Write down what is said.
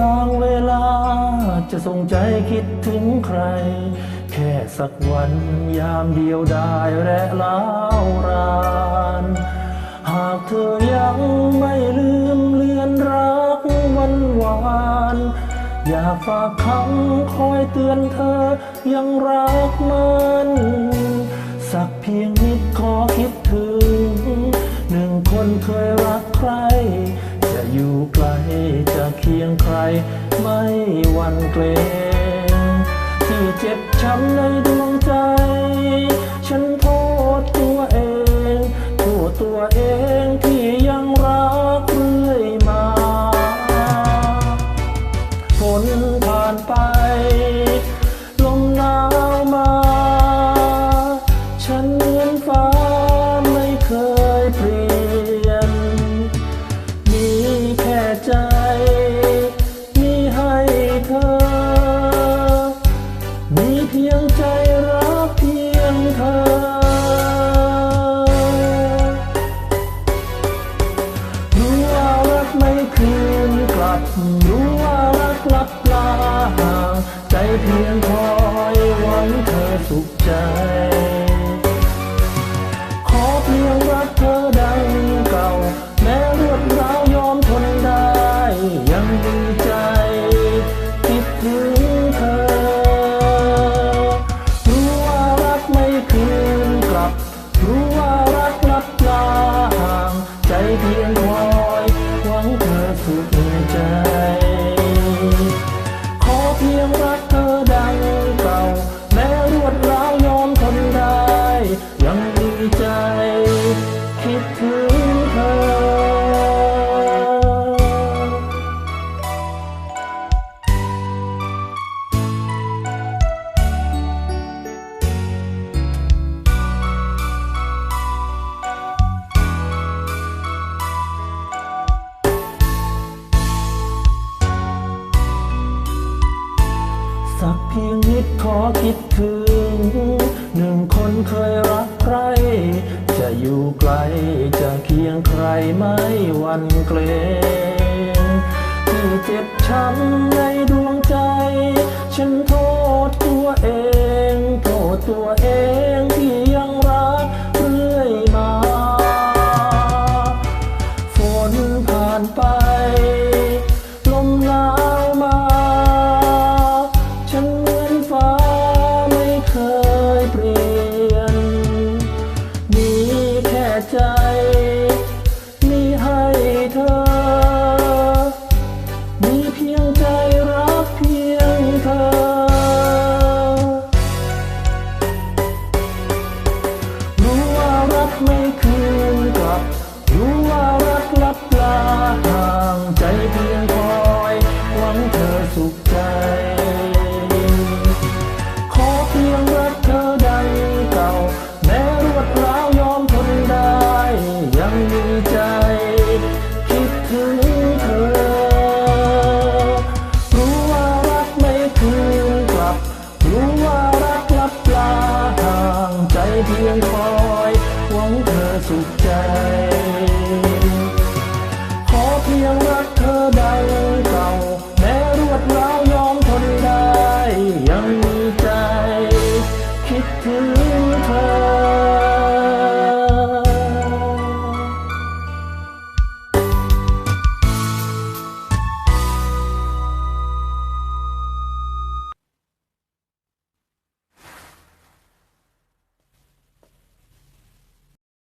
บางเวลา จะส่งใจคิดถึงใคร แค่สักวันยามเดียวได้และล้าวราน หากเธอยังไม่ลืมเลือนรักวันวานอยากฝากคำคอยเตือนเธอยังรักมัน สักเพียงนิดขอคิดถึง หนึ่งคนเคยรักใคร มันเกรงที่เจ็บช้ำในดวง รู้ว่ารักลับลาห่างใจเพียงคอยหวังเธอสุขใจ ขอเพียงรักเธอดังเก่า แม้เรื่องราวยอมทนได้ ยังดีใจคิดถึงเธอ รู้ว่ารักไม่คืนกลับรู้ เพียงรักเธอ คิดถึง หนึ่งคนเคยรักใคร จะอยู่ไกลจะเคียงใครไม่วันเกรงที่เจ็บช้ำ ลับลาห่างใจเพียงคอยหวังเธอสุขใจ ขอเพียงรักเธอใดเก่า แม้รวดร้าวยอมทนได้ ยังมีใจ คิดถึงเธอ รู้ว่ารักไม่คืนกลับ รู้ว่า your work today.